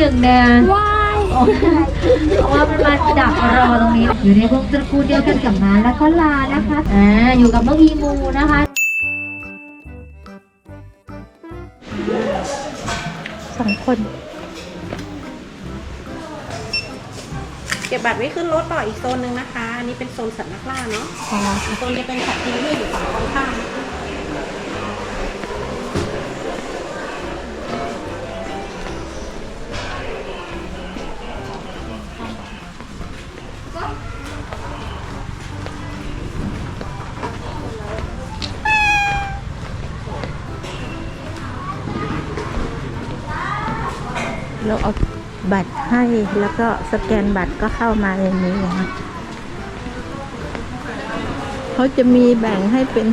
หนึ่งแดนว้ายเพราะว่ามันมาดักรอตรงนี้ อยู่ในวงตระกูลเดียวกันกับม้าและก็ลานะคะอ่าอยู่กับน้องอีมูนะคะสองคน เก็บบัตรไว้ขึ้นรถต่ออีกโซนหนึ่งนะคะ อันนี้เป็นโซนสัตว์นักล่าเนาะอ๋ออีกโซนจะเป็นสัตว์ที่ไม่อยู่ฝั่งตรงข้าม เราเอาบัตรให้แล้วก็สแกนบัตรก็เข้ามาในนี้นะคะเขาจะมีแบ่งให้เป็น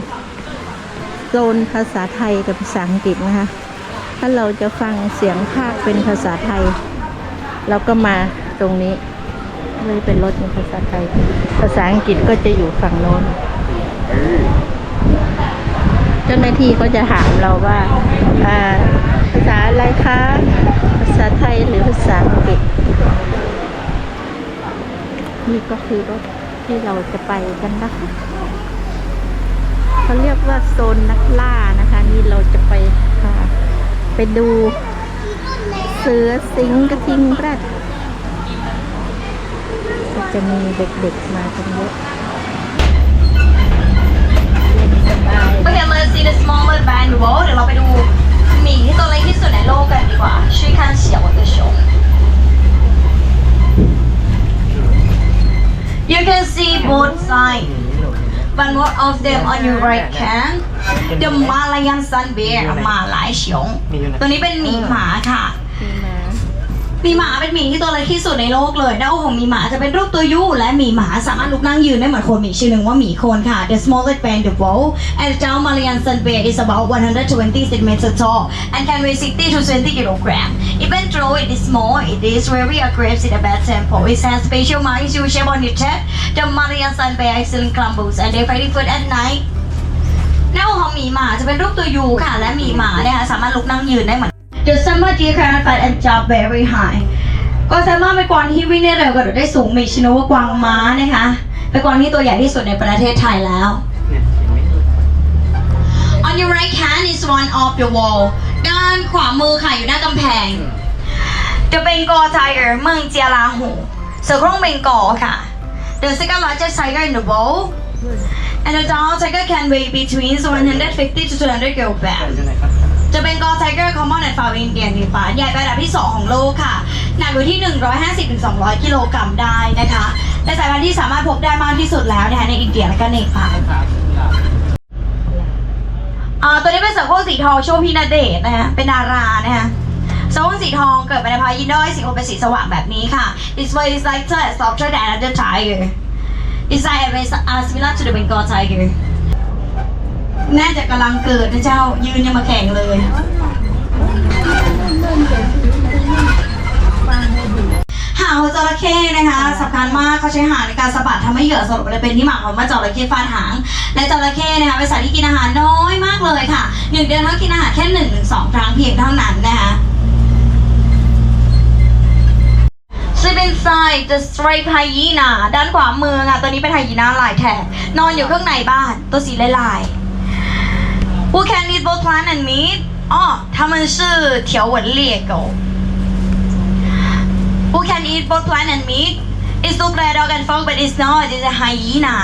โซนภาษาไทยกับภาษาอังกฤษนะคะ ถ้าเราจะฟังเสียงภาคเป็นภาษาไทย เราก็มาตรงนี้เลยเป็นรถในภาษาไทย ภาษาอังกฤษก็จะอยู่ฝั่งโน้นเจ้าหน้าที่ก็จะถามเราว่าภาษาอะไรคะ ษาไทยหรือภาษาอังกฤษ นี่ก็คือรถที่เราจะไปกันนะคะเขาเรียกว่าโซนนักล่านะคะ นี่เราจะไปค่ะ ไปดูเสือสิงห์กระทิงแรดจะมีเด็กๆมากันเยอะเล่นสบายโอเค let's see the smaller band world เดี๋ยวเราไปดู มีตัวเล็กที่สุดในโลกกันดีกว่าชื่อคันเสียวตัวชง You can see both sides but more of them on your right hand The Malayan Sun Bear มาหลายเฉียงตัวนี้เป็นหมีหมาค่ะ มีหมาเป็นหมีที่ตัวเล็กที่สุดในโลกเลยหน้าอกของหมีหมาจะเป็นรูปตัวยูและหมีหมาสามารถลุกนั่งยืนได้เหมือนคนมีชื่อหนึ่งว่าหมีโคนค่ะ The smallest bear in the world and the Down Malayan sun bear is about 120 centimeters tall and can weigh 60 to 20 kilogram even though it is small it is very aggressive in a bad tempo it has special marks U shape on its head the Malayan sun bear excellent climbers and they fight food at night หน้าอกของหมีหมาจะเป็นรูปตัวยูค่ะ และหมีหมาเนี่ยค่ะสามารถลุกนั่งยืนได้เหมือน The summer deer can fight and jump very high ก็สามารถเป็นกวางที่วิ่งได้เร็วกระโดดได้สูงมีชื่อว่ากวางม้านะคะเป็นกวางที่ตัวใหญ่ที่สุดในประเทศไทยแล้ว On your right hand is one of the wall ด้านขวามือค่ะอยู่หน้ากำแพง The Bengal tiger เมืองเจียราหูเสือโคร่งเบงกอลค่ะ The second largest tiger in the world and the tall tiger can weigh between 150 to 200 kilograms จะเป็นกอไทเกอร์คอมมอนแอนด์ฟาวอินเดียนฟ้าใหญ่เป็นอันดับที่ 2 ของโลกค่ะ หนักอยู่ที่ 150-200 กิโลกรัมได้นะคะและสายพันธุ์ที่สามารถพบได้มากที่สุดแล้วนะคะในอินเดียและก็เนปาลอ่าตัวนี้เป็นเสือโคร่งสีทองช่วงพี่นาเดชน์นะคะเป็นดารานะคะเสือโคร่งสีทองเกิดมาในพายินด้อยสีโคเป็นสีสว่างแบบนี้ค่ะ Its weight is lighter and softer than other tiger Its size is similar to the Bengal tiger แม่จะกำลังเกิดนะเจ้า ยืนยังมาแข่งเลย หางของจระเข้นะคะสำคัญมากเขาใช้หางในการสะบัดทำให้เหยื่อสลบเลยเป็นที่มาของว่าจระเข้ฟาดหาง และจระเข้นะคะเป็นสัตว์ที่กินอาหารน้อยมากเลยค่ะหนึ่งเดือนเขากินอาหารแค่หนึ่งถึงสองครั้งเพียงเท่านั้นนะคะ Sleep inside the striped hyena ด้านขวามือค่ะ ตัวนี้เป็นไฮยีน่าลายแถบนอนอยู่ข้างในบ้าน ตัวสีลายๆ Who can eat both plant and meat อ๋อ他们是条纹猎狗 Who can eat both plant and meat It's look like a dog and frog but it's not it's a hyena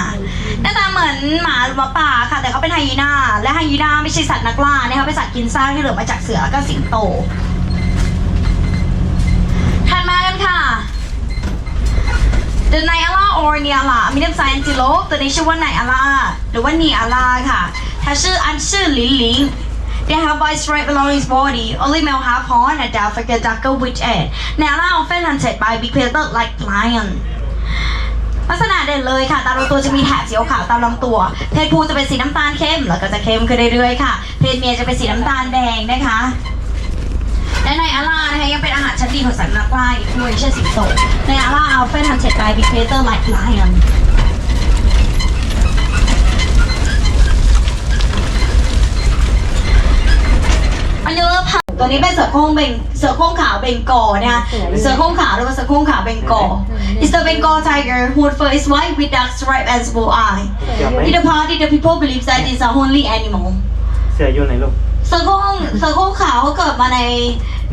หน้าตาเหมือนหมาหรือหมาป่าค่ะ แต่เขาเป็นไฮยีน่า และไฮยีน่าไม่ใช่สัตว์นักล่านะคะเป็นสัตว์กินซากที่เหลือมาจากเสือแล้วก็สิงโต ถัดมากันค่ะ The Nyala or Nyala medium sized antelope ตัวนี้ชื่อว่า Nyala หรือว่า Nyala ค่ะ Her ชื่ออันชื่อลินลิน They have white stripe along his body. Only male half horn and dark figure darker which head. Nella often hunted by big predator like lion. ลักษณะเด่นเลยค่ะ ตามลำตัวจะมีแถบสีขาวตามลำตัว เพศผู้จะเป็นสีน้ำตาลเข้ม แล้วก็จะเข้มขึ้นเรื่อยๆค่ะ เพศเมียจะเป็นสีน้ำตาลแดงนะคะ และในอาล่านะคะยังเป็นอาหารชั้นดีของสัตว์นักล่าอีกด้วยเช่นสิงโตในอาล่าเอาเฟนหันเจ็ดไลบิ๊กเฟเตอร์ไลท์ไลออน ตัวนี้เป็นเสือโคร่งเบงเสือโคร่งขาวเบงกอลนะคะเสือโคร่งขาวหรือว่าเสือโคร่งขาวเบงกอล It's the Bengal tiger whose fur is white with dark stripe and small eye เสือไหม In the party the people believe that it's a holy animal เสืออยู่ไหนลูกเสือโคร่งเสือโคร่งขาวเกิดมาใน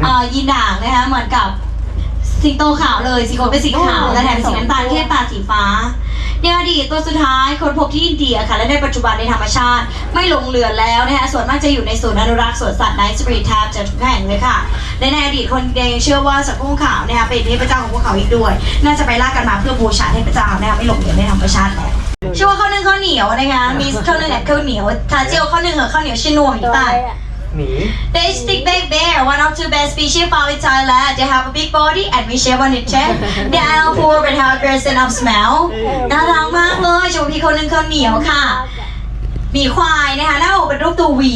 เอ่อยีนด่างนะคะเหมือนกับสิงโตขาวเลยสีขนเป็นสีขาวและแถมสีน้ำตาลเข้มตาสีฟ้า ในอดีตตัวสุดท้ายคนพบที่อินเดียค่ะ และในปัจจุบันในธรรมชาติ ไม่หลงเหลือแล้วนะคะส่วนมากจะอยู่ในศูนย์อนุรักษ์สวนสัตว์ไนท์สปรีทแทบจะทุกแห่งเลยค่ะและในอดีตคนยังเชื่อว่าสัตว์โคร่งขาวนะคะเป็นเทพเจ้าของพวกเขาอีกด้วย น่าจะไปล่ากันมาเพื่อบูชาเทพเจ้านะคะไม่หลงเหลือในธรรมชาติแล้วชื่อว่าข้าวนึ่งข้าวเหนียวนะคะมีข้าวนึ่งกับข้าวเหนียวทาเจียวข้าวนึ่งกับข้าวเหนียวชินวมอีกต่า หมี They stick back bear, one of two best species found in Thailand. They have a big body and we share one in check. They are poor but have a great sense of smell. น่ารักมากเลยชมพี่คนหนึงข้าวเหนียวค่ะ มีควายนะคะหน้าอกเป็นรูปตัววี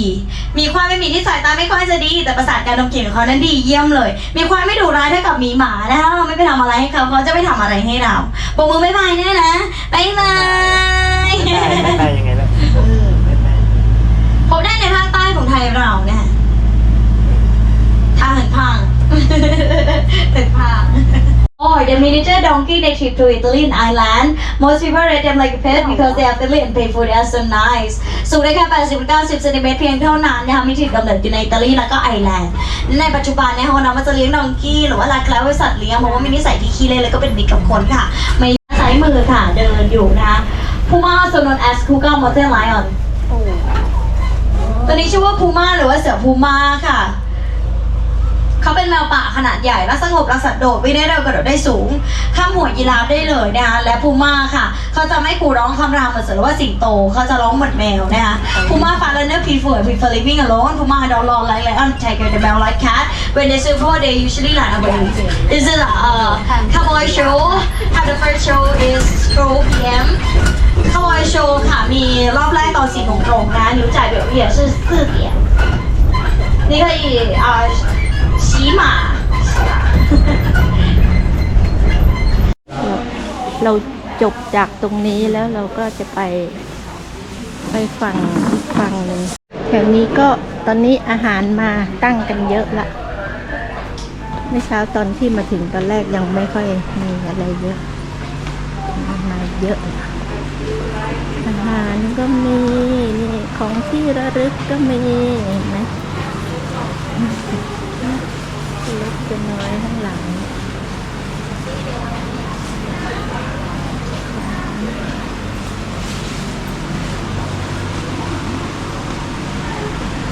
มีควายไม่มีที่สายตาไม่ค่อยจะดี แต่ประสาทการดมกลิ่นของเขานั้นดีเยี่ยมเลย มีควายไม่ดุร้ายเท่ากับหมีหมานะคะเราไม่ไปทำอะไรให้เขาเขาจะไม่ทำอะไรให้เราโบกมือบ๊ายบายแน่นะบ๊ายบายไม่ตายไม่ตายยังไงล่ะไม่ตายพบได้ในภาคใต้ของไทยเราเนี่ยทางเหินพังเหินพัง Or the miniature donkey they ship to Italy and Ireland. Most people rate them like a pet because they are friendly and playful. They are so nice. สูงได้แค่80-90เซนติเมตรเพียงเท่านั้นนะคะมีถิ่นกำเนิดอยู่ในอิตาลีแล้วก็ไอร์แลนด์ ในปัจจุบันเนี่ยเขานำมาจะเลี้ยงดองกี้หรือว่ารักแคล้วไว้สัตว์เลี้ยงเพราะว่ามีนิสัยที่ขี้เล่นแล้วก็เป็นมิตรกับคนค่ะ ไม่ใช้มือค่ะเดินอยู่นะคะ Puma also known as Cougar Mountain Lion ตัวนี้ชื่อว่าพูม่าหรือว่าเสือพูม่าค่ะ เขาเป็นแมวป่าขนาดใหญ่และสงบรักสัตว์โดดวิ่งได้เร็วกระโดดได้สูง ข้ามหัวยีราฟได้เลยนะคะและพูม่าค่ะ เขาจะไม่ขู่ร้องคำรามเหมือนเสือหรือว่าสิงโต เขาจะร้องเหมือนแมวนะคะพูม่าฟาร์เนอร์พีฟอร์พีฟอร์ลิวิ่งอโลนพูม่าดอลลอนไลท์ไลออนไทเกอร์เดอะแมวไลท์แคท when they see poor they usually run away this is a uh, cowboy show how the first show is 12 p.m. คาวอยโชว์ค่ะ มีรอบแรกตอนสี่โมงตรงนะ牛仔表演是四点你可以啊骑马 เราจบจากตรงนี้แล้วเราก็จะไปไปฝั่งอีกฝั่งหนึ่งแถวนี้ก็ตอนนี้อาหารมาตั้งกันเยอะละเมื่อเช้าตอนที่มาถึงตอนแรกยังไม่ค่อยมีอะไรเยอะมาเยอะ อาหารก็มีนี่ของที่ระลึกก็มีนไหมเล็กจะน้อยข้างหลัง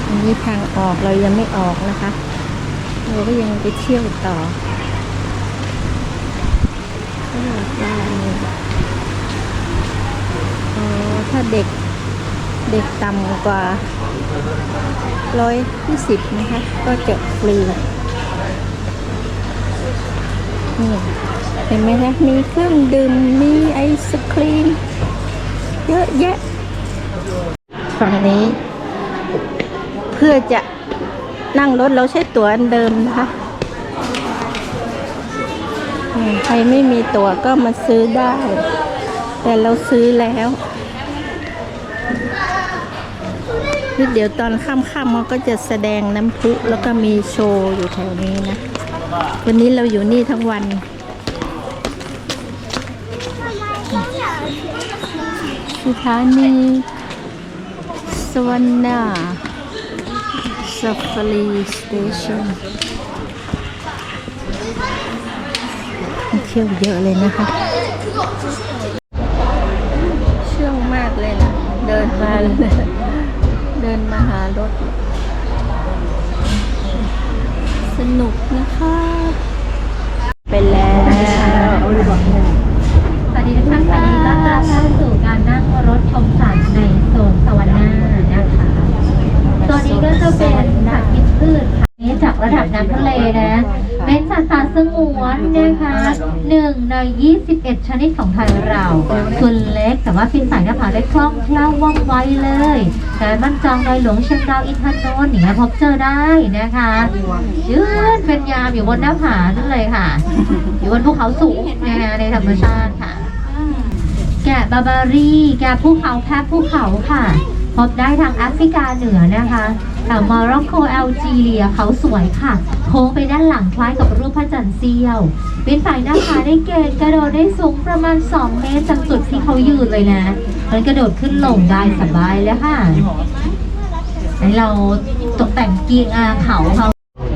อันนี้ทางออกเรายังไม่ออกนะคะ เราก็ยังไปเที่ยวต่อเที่ยวได้อ๋อ ถ้าเด็กเด็กต่ำกว่าร้อยยี่สิบนะคะ ก็จะฟรี นี่ เห็นไหมคะ มีเครื่องดื่ม มีไอศครีม เยอะแยะ ฝั่งนี้ เพื่อจะนั่งรถเราใช้ตั๋วอันเดิมนะคะใครไม่มีตั๋วก็มาซื้อได้ แต่เราซื้อแล้ว นี่เดี๋ยวตอนค่ำๆเขาก็จะแสดงน้ำพุแล้วก็มีโชว์อยู่แถวนี้นะ วันนี้เราอยู่นี่ทั้งวันสถานีสวรรณา Safari Station เที่ยวเยอะเลยนะคะ เชื่องมากเลยนะ เดินมาเลยนะ เดินมาหารถ สนุกนะคะไปแล้วสวัสดีทุกท่านค่ะยินดีต้อนรับเข้าสู่การนั่งรถชมสัตว์ในโซนสวรรค์หน้านะคะตัวนี้ก็จะเป็นสัตว์กินพืชค่ะนี่จากระดับน้ำทะเลนะ เป็นสัตว์ป่าสงวนนะคะหนึ่งใน 21 ชนิดของไทยเราส่วนเล็กแต่ว่าปีนสายหน้าผาได้คล่องแคล่วว่องไวเลยการบ้านจองดอยหลวงเชียงดาวอินทนนท์อย่างเงี้ยพบเจอได้นะคะยืนเป็นยามอยู่บนหน้าผานั่นเลยค่ะ อยู่บนภูเขาสูงนะคะในธรรมชาติค่ะ แกะบาบารีแกะภูเขาแพะภูเขาค่ะ พบได้ทางแอฟริกาเหนือนะคะ มอร็อกโกแอลจีเรียเขาสวยค่ะ โค้งไปด้านหลังคล้ายกับรูปพระจันทร์เสี้ยวเป็นฝ่ายหน้าขาได้เกณฑ์กระโดดได้สูงประมาณ 2 เมตรจากจุดที่เขายืนเลยนะ มันกระโดดขึ้นลงได้สบายเลยค่ะให้เราตกแต่งกีอาเขาเขา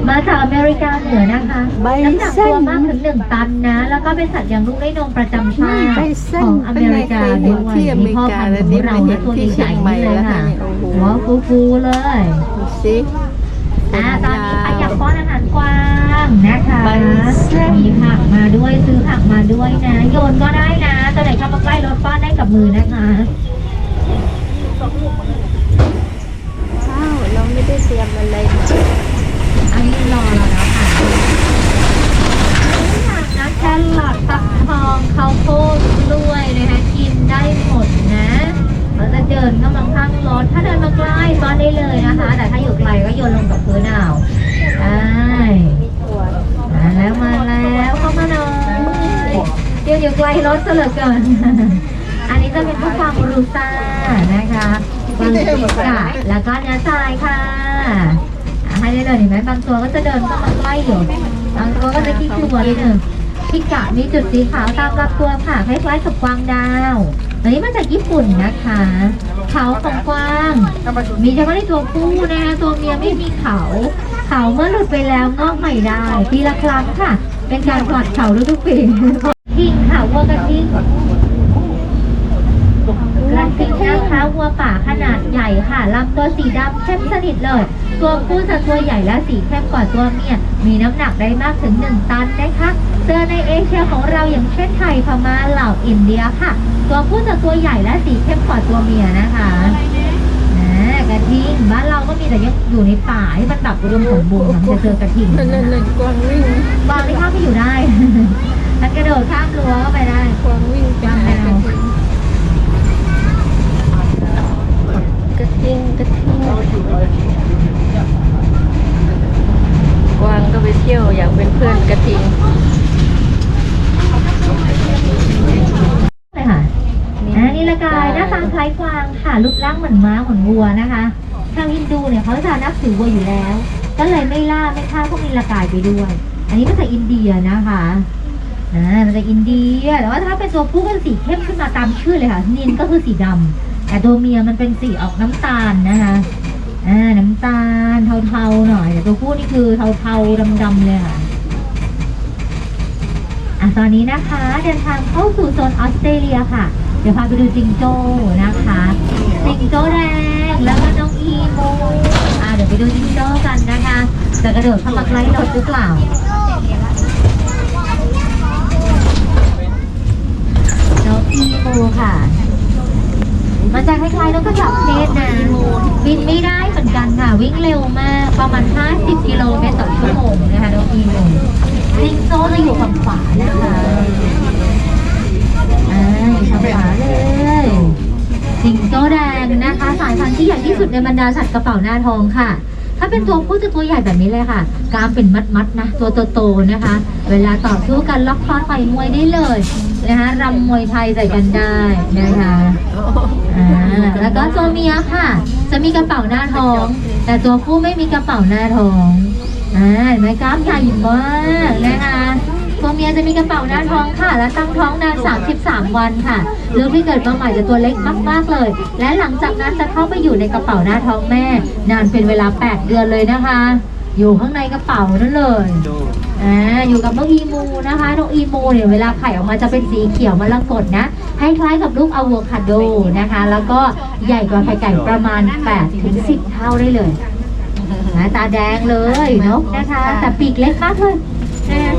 มาจากอเมริกาเหนือนะคะใบน้ำหนักเส้ตัวนมากถึงหนึ่งตันนะ แล้วก็เป็นสัตว์อย่างลูกด้วยนมประจำชานี่ติใบเส้นของอเมริกาเป็นไงเคยเห็ด้นวยที่อเมริกาพ่อพันธุ์แล้วของนี่เรามาเห็นตัวที่ใหญ่เชียงใหม่ๆเลยแล้วค่ะค่ะโอ้โหหัวฟูฟูๆเลยดูสิอ่าตอนนี้ใครอยากป้อนอาหารกวางนะคะใบเส้นมีผักมาด้วยซื้อผักมาด้วยนะ โยนก็ได้นะตัวไหนเข้ามาใกล้รถป้อนได้กับมือนะคะข้าวเราไม่ได้เตรียมอะไรมาอันนี้รอเราแล้วค่ะผักนะแครอทฟักทองข้าวโพดกล้วยนะคะกินได้หมดนะ เราจะเดินเข้ามาข้างรถถ้าเดินมาใกล้ป้อนได้เลยนะคะ แต่ถ้าอยู่ไกลก็โยนลงกับพื้นเอาได้มาแล้วมาแล้วเข้ามาหน่อยเดี๋ยวอยู่ไกลรถซะเหลือเกินอันนี้จะเป็นพวกฟาร์มรูซ่านะคะบางทีกะแล้วก็เนื้อทรายค่ะให้ได้เลยเห็นไหมบางตัวก็จะเดินเข้ามาใกล้อยู่บางตัวก็จะขี้กลัวนิดนึงพิกะมีจุดสีขาวตามลำตัวค่ะคล้ายๆกับกวางดาว อันนี้มาจากญี่ปุ่นนะคะเขาของกว้างมีเฉพาะในตัวผู้นะคะตัวเมียไม่มีเขาเขาเมื่อหลุดไปแล้วงอกใหม่ได้ปีละครั้งค่ะ เป็นการถอดเขาทุกปีทิ้งค่ะวัวกระทิง กระทิงนะคะวัวป่าขนาดใหญ่ค่ะลำตัวสีดำเข้มสนิทเลย ตัวผู้จะตัวใหญ่และสีเข้มกว่าตัวเมีย มีน้ำหนักได้มากถึง 1 ตันนะคะเจอในเอเชียของเราอย่างเช่นไทยพม่าเหล่าอินเดียค่ะ ตัวผู้จะตัวใหญ่และสีเข้มกว่าตัวเมียนะคะอ่ากระทิงบ้านเราก็มีแต่ยังอยู่ในป่าที่มันแบบอุดมสมบูรณ์มันจะเจอกระทิงนั่นนั่นนั่นกวางวิ่งวางที่ข้ามไปอยู่ได้มันกระโดดข้ามรั้วก็ไปได้กวางวิ่งเป็นไง กระทิงกระทิงกวางก็ไปเที่ยวอยากเป็นเพื่อนกระทิงเลยค่ะอ่านี่ละกายหน้าตาคล้ายกวางค่ะรูปร่างเหมือนม้าเหมือนวัวนะคะทางฮินดูเนี่ยเขาจะนับถือวัวอยู่แล้ว ก็เลยไม่ล่าไม่ฆ่าพวกนิลกายไปด้วย อันนี้มาจากอินเดียนะคะอ่ามาจากอินเดียแต่ว่าถ้าเป็นตัวผู้ก็จะสีเข้มขึ้นมาตามชื่อเลยค่ะนินก็คือสีดำ แต่ตัวเมียมันเป็นสีออกน้ำตาลนะคะอ่าน้ำตาลเทาๆหน่อยแต่ตัวผู้นี่คือเทาๆดำๆเลยค่ะอะตอนนี้นะคะเดินทางเข้าสู่โซนออสเตรเลียค่ะ เดี๋ยวพาไปดูจิงโจ้นะคะจิงโจ้แดงแล้วก็น้องอีมูอะเดี๋ยวไปดูจิงโจ้กันนะคะจะกระโดดเข้ามาใกล้รถหรือเปล่าน้องอีมูค่ะ มันจะคล้ายๆนกกระจอกเทศนะบินไม่ได้เหมือนกันค่ะ วิ่งเร็วมากประมาณ 50 กิโลเมตรต่อชั่วโมงนะคะน้องอีมูจิงโจ้จะอยู่ฝั่งขวานะคะอ่าอยู่ฝั่งขวาเลยจิงโจ้แดงนะคะ สายพันธุ์ที่ใหญ่ที่สุดในบรรดาสัตว์กระเป๋าหน้าทองค่ะ ถ้าเป็นตัวผู้จะตัวใหญ่แบบนี้เลยค่ะกรามเป็นมัดๆนะ ตัวโตๆนะคะ เวลาต่อสู้กันล็อกคอต่อยมวยได้เลยนะคะรำมวยไทยใส่กันได้นะคะ แล้วก็ตัวเมียค่ะ จะมีกระเป๋าหน้าท้อง แต่ตัวผู้ไม่มีกระเป๋าหน้าท้องอ่าเห็นไหมกล้ามใหญ่มากนะคะตัวเมียจะมีกระเป๋าหน้าท้องค่ะ และตั้งท้องนาน 33 วันค่ะลูกที่เกิดมาใหม่จะตัวเล็กมากๆเลย และหลังจากนั้นจะเข้าไปอยู่ในกระเป๋าหน้าท้องแม่ นานเป็นเวลา 8 เดือนเลยนะคะ อยู่ข้างในกระเป๋านั่นเลย อ่าอยู่กับนกอีมูนะคะนกอีมูเนี่ยเวลาไข่ออกมาจะเป็นสีเขียวมะละกดนะให้คล้ายกับลูกอะโวคาโดนะคะ แล้วก็ใหญ่กว่าไข่ไก่ประมาณ8ถึง10 เท่าได้เลยหน้าตาแดงเลยนกนะคะ แต่ปีกเล็กมากเลยนะคะ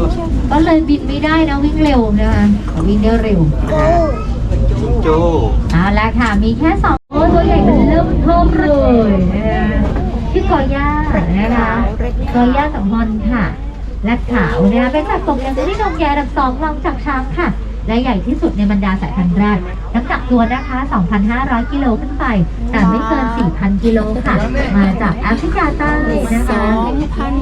ก็เลยบินไม่ได้นะวิ่งเร็วนะคะวิ่งได้เร็วโจเอาละค่ะมีแค่สองตัวตัวใหญ่เป็นเริ่มเทิมเลยนะคะชื่อกอย่านะคะกอย่ากับฮอนค่ะ และขาวนะคะเป็นสัตว์ตกยังที่นมใหญ่อันดับสองรองจากช้างค่ะ และใหญ่ที่สุดในบรรดาสายพันธุ์แรกน้ำหนักตัวนะคะ 2,500 กิโลขึ้นไป แต่ไม่เกิน 4,000 กิโลค่ะ มาจากแอฟริกาใต้นะคะ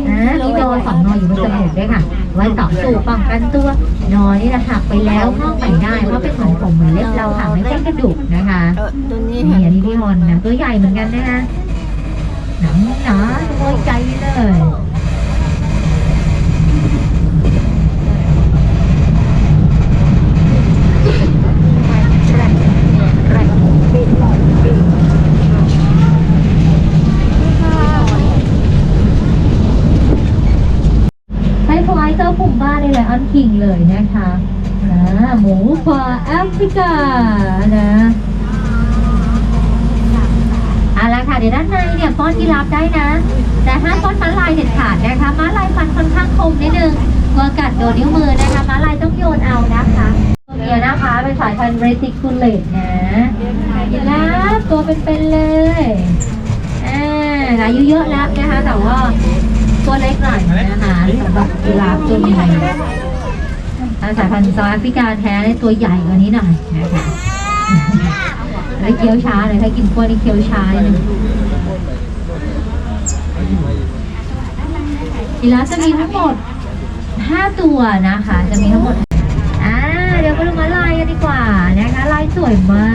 อ่ามีโดสองนออยู่บนจมูกด้วยค่ะ ไว้ต่อสู้ป้องกันตัวนอนี่นะหักไปแล้วงอกใหม่ได้ เพราะเป็นเหมือนผมเหมือนเล็บเราค่ะ ไม่ใช่กระดูกนะคะเออตัวนี้นี่อันนี้พี่ฮอนนะตัวใหญ่เหมือนกันนะคะหนังหนาตัวใจเลย ให้พลายเจ้าปุ่มบ้าน หญิงเลยนะคะนะหมูป่าแอฟริกานะเอาละค่ะเดี๋ยวด้านในเนี่ยป้อนยีราฟได้นะ แต่ห้ามป้อนม้าลายเด็ดขาดนะคะม้าลายฟันค่อนข้างคมนิดนึงกลัวกัดโดนนิ้วมือนะคะม้าลายต้องโยนเอานะคะตัวเมียนะคะเป็นสายพันธุ์เรติคูเลตนะยีราฟตัวเป็นๆเลยอ่าอายุเยอะแล้วนะคะแต่ว่าตัวเล็กหน่อยนะคะสำหรับยีราฟตัวนี้าสายพันธุ์ซาแอฟริกาแท้เนี่ยตัวใหญ่กว่านี้หน่อยนะคะแล้วเคี้ยวช้าเลยถ้ากินกล้วยนี่เคี้ยวช้าเลยทีละจะมีทั้งหมด 5 ตัวนะคะ จะมีทั้งหมดอ่าเดี๋ยวไปดูมาลายกันดีกว่านะคะลายสวยมา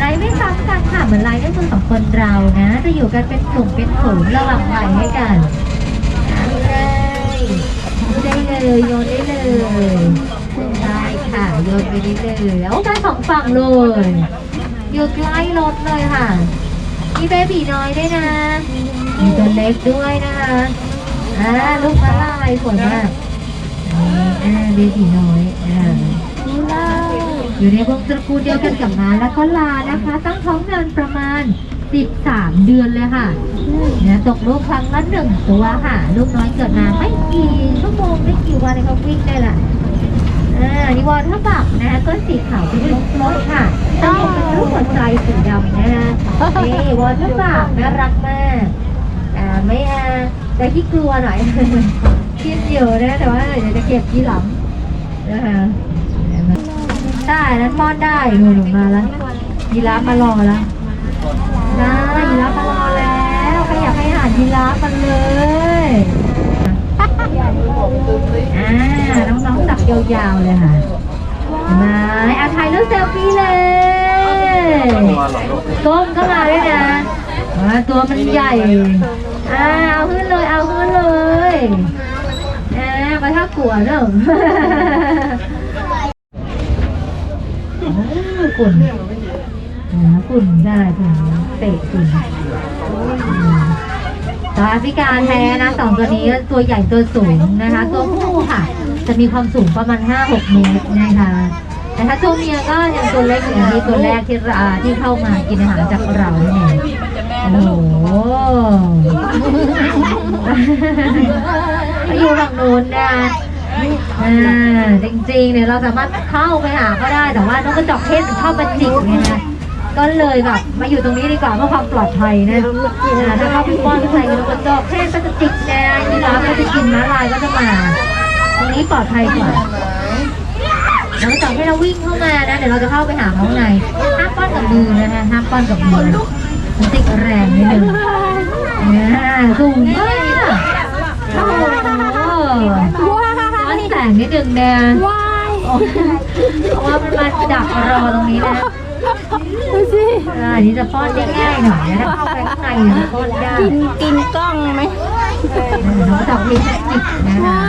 กลายไม่ซ้ำกันค่ะเหมือนลายด้วยมือของคนเรานะ จะอยู่กันเป็นกลุ่มเป็นฝูงระหว่างไหลให้กันเอเลย ได้เลยโยนได้เลยได้ค่ะโยนไปได้เลยโอ้ได้สองฝั่งเลยอยู่ใกล้รถเลยค่ะมีเบบีน้อยด้วยนะมีตัวเล็กด้วยนะคะอ่าลูกมะลายสวยมากอ่าเบบีน้อยอ่าอยู่ในวงตระกูลเดียวกันกับม้าและก็ลานะคะ ตั้งท้องนานประมาณ 13 เดือนเลยค่ะเนี่ยตกลูกครั้งละหนึ่งตัวค่ะ ลูกน้อยเกิดมาไม่กี่ชั่วโมงไม่กี่วันเขาวิ่งได้ละอ่านี่วอเทอร์บักนะคะก้นสีขาวเป็นลูกรถค่ะต้องเป็นรูปหัวใจสีดำนะคะนี่วอเทอร์บักน่ารักมากอ่าไม่อ่าแต่ที่กลัวหน่อยคิดอยู่นะแต่ว่าเดี๋ยวจะเก็บที่หลังนะคะได้นั้นป้อนได้หนูหนูมาแล้วยีราฟมารอแล้ว นะยีราฟมารอแล้วใครอยากให้อาหารยีราฟมันเลยอ่าน้องๆจับยาวๆเลยค่ะมาอาถ่ายรูปเซลฟี่เลยก้มก็มาด้วยนะอ่าตัวมันใหญ่อ่าเอาขึ้นเลยเอาขึ้นเลยอ่าไปถ้ากลัวเนอะกุ่ นอ่ากุ่นได้กุ่นเตะกุ่นอืมตัวแอฟริกาแท้นะสองตัวนี้ตัวใหญ่ตัวสูงนะคะ ตัวผู้ค่ะ จะมีความสูงประมาณ 5-6 เมตรนะคะแต่ถ้าตัวเมียก็ยังตัวเล็กอย่างที่ตัวแรกที่อ่าที่เข้ามากินอาหารจากเราเนี่ยโอ้โหอยู่ฝั่งนู้นนะอ่าจริงๆเนี่ยเราสามารถเข้าไปหาก็ได้แต่ว่านกกระจอกเทศมันเข้ามาจิกไงนะ ก็เลยแบบมาอยู่ตรงนี้ดีกว่าเพื่อความปลอดภัยนะอ่าถ้าเขาพี่ป้อนใส่กับนกกระจอกเทศก็จะติดแนวยีราฟก็จะกินม้าลายก็จะมา ตรงนี้ปลอดภัยกว่าหลังจากที่เราวิ่งเข้ามานะเดี๋ยวเราจะเข้าไปหาเขาข้างในห้ามป้อนกับมือนะคะห้ามป้อนกับมือมันติดแรงนิดนึงอ่าสูงมากโอ้โหร้อนแสงนิดนึงแดงเพราะว่ามันมาดักรอตรงนี้นะ อ่าอันนี้จะป้อนได้ง่ายหน่อยนะถ้าเข้าไปข้างในเนี่ยป้อนได้กินกินกล้องไหมน้องจับพลิกจิกนะคะ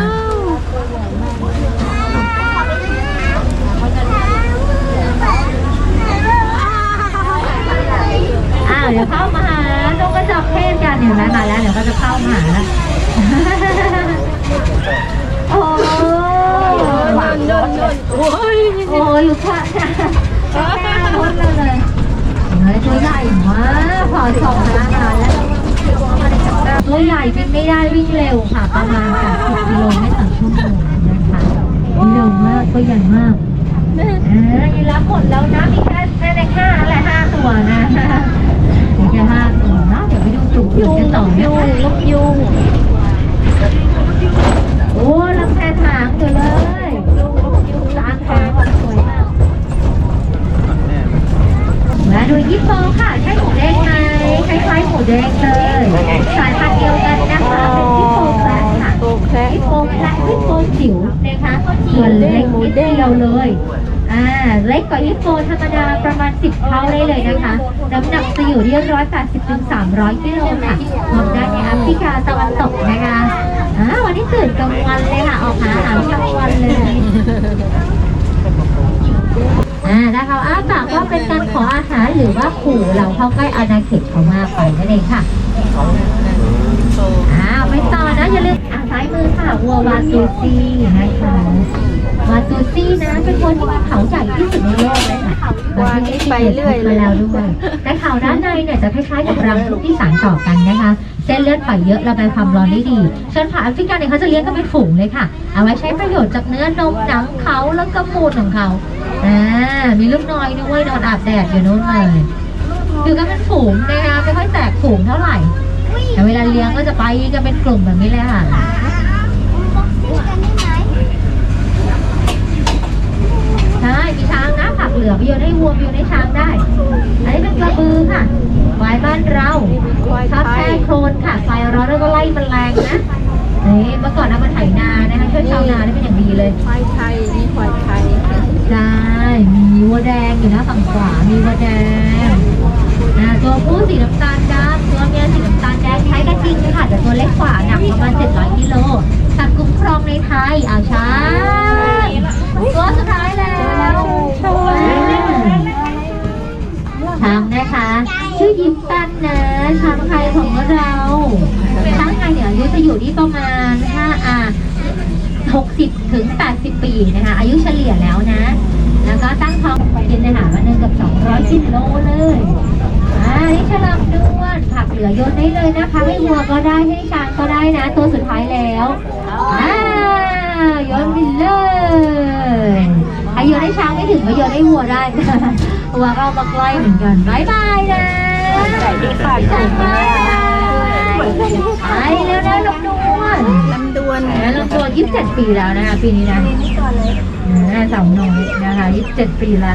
อ้าวเดี๋ยวเข้ามาหานกกระจอกเทศกันเห็นไหมมาแล้วเดี๋ยวก็จะเข้ามาหาแล้ว โอ้หวานโดนโอ้ยโอ้ยอยู่ข้างหน้าหน้ารถเลย เฮ้ยตัวให ญ่มากพอสองนะมาแล้วตัวใหญ่วิ่งไม่ได้วิ่งเร็วค่ะ ประมาณ80กิโลเมตรต่อชั่วโมงนะคะเร็วมากตัวใหญ่มากอ่ายีราฟหมดแล้วนะมีแค่แค่ในห้าแหละห้าตัวนะมีแค่ห้าตัวนะเดี๋ยวไปดูจุกจุกกันต่อนะคะนกยูง โอ้ลำแพนหางอยู่เลยตางหางแบบสวยมาก มาดูยิปโปค่ะ ใช่หมูแดงไหมคล้ายๆหมูแดงเลย สายพันธุ์เดียวกันนะคะ เป็นยิปโปแคระค่ะ โอเค ยิปโปแคระยิปโปจิ๋วนะคะ ส่วนเล็กนิดเดียวเลย อ่า เล็กกว่าอีโฟธรรมดา ประมาณ 10 เท่าได้เลยนะคะ น้ำหนักจะอยู่ที่ 180ถึง300 กิโลค่ะพบได้ในแอฟริกาตะวันตกนะคะอ่าวันนี้ตื่นกลางวันเลยค่ะ ออกหาอาหารกลางวันเลย อ่าถ้าเขาอ้าปากก็เป็นการขออาหารหรือว่าขู่เราเข้าใกล้อาณาเขตเขามากไปนั่นเองค่ะอ้าวไปต่อนะอย่าลืมอะซ้ายมือค่ะวัววาตูซีนะคะ วาตูซี่นะเป็นวัวที่มีเขาใหญ่ที่สุดในโลกเลยค่ะวานี่ไปเรื่อยเลยมาแล้วด้วยแต่เขาด้านในเนี่ยจะคล้ายๆกับรังผึ้งที่สานต่อกันนะคะ เส้นเลือดฝอยเยอะระบายความร้อนได้ดีส่วนผาแอฟริกาเนี่ยเขาจะเลี้ยงกันเป็นฝูงเลยค่ะ เอาไว้ใช้ประโยชน์จากเนื้อนมหนังเขาแล้วก็มูลของเขาอ่ามีลูกน้อยด้วยนอนอาบแดดอยู่นู้นเลยอยู่กันเป็นฝูงนะคะไม่ค่อยแตกฝูงเท่าไหร่แต่เวลาเลี้ยงก็จะไปกันเป็นกลุ่มแบบนี้เลยค่ะ ใช่มีช้างนะผักเหลืองไปโยนให้วัวไปโยนให้ช้างได้ อันนี้เป็นกระบือค่ะควายบ้านเราควายชอบไทแช่ยโคลนค่ะไฟร้อนแล้วก็ไล่แมลงนะนี่เมื่อก่อนเอามาไถนานะคะช่วยชาวนาได้เป็นอย่างดีเลยควายไทยนี่ควายไทยใช่มีวัวแดงอยู่นะฝั่งขวามีวัวแดงอ่าตัวผู้สีน้ำตาลดำตัวเมียสีน้ำตาลแดงใช้กันจริงค่ะแต่ตัวเล็กกว่าหนักประมาณ700กิโลสัตว์คุ้มครองในไทยอ่าช้างตัวสุดท้ายแล้วช้างนะคะ ชื่อยิ้มตันนะช้างไทยของเราช้างไทยเนี่ยอายุจะอยู่ที่ประมาณ5อ่า 60ถึง 80 ปีนะคะ อายุเฉลี่ยแล้วนะ แล้วก็ตั้งท้องกินอาหารวันหนึ่งกับ 200กิโลเลยอ่านี่ฉลามด้วนผักเหลือโยนได้เลยนะคะให้วัวก็ได้ให้ช้างก็ได้นะ ตัวสุดท้ายแล้วอ่าโยนไปเลยใครโยนให้ช้างไม่ถึงก็โยนให้วัวได้นะวัวก็เอามาใกล้เหมือนกันบายบายนะสวัสดีค่ะบายบายไปแล้วนะลูกด้ วนลำดวนแล้วลงตัว27ปีแล้วนะคะปีนี้นะอ่าสาวน้อยนะคะ27ปีละ